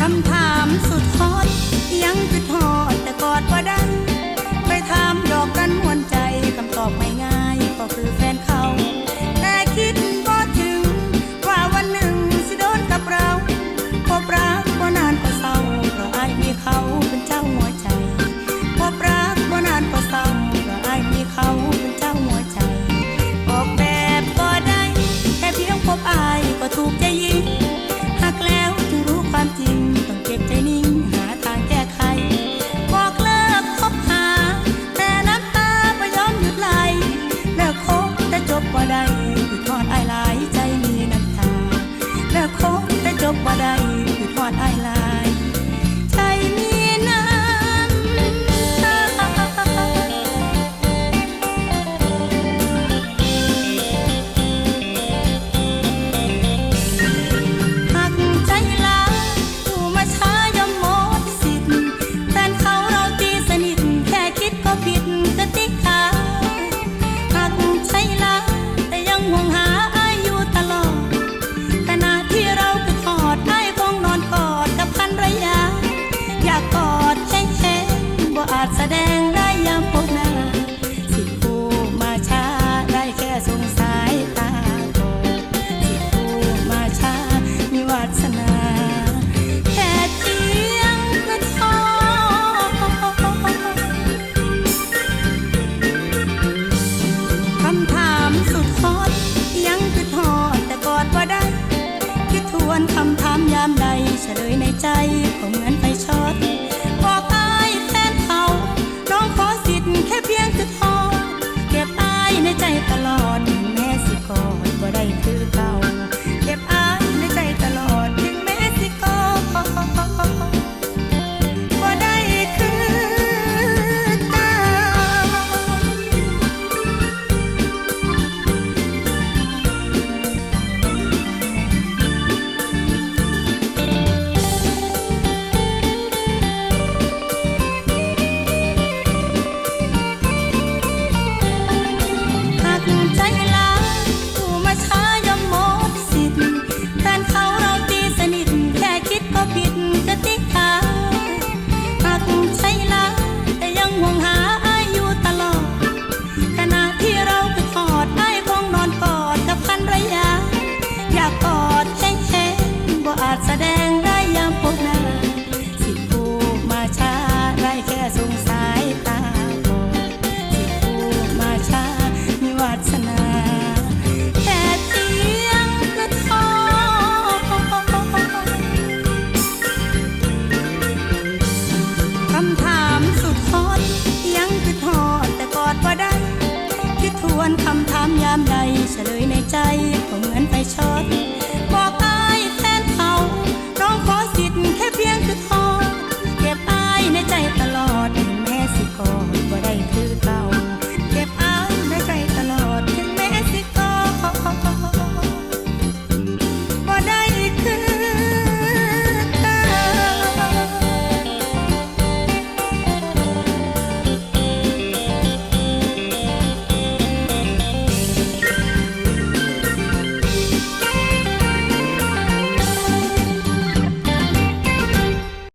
คำถามสุดฮอตยัง นคำถามยามใดเฉลยในใจก็เหมือนไฟช็อต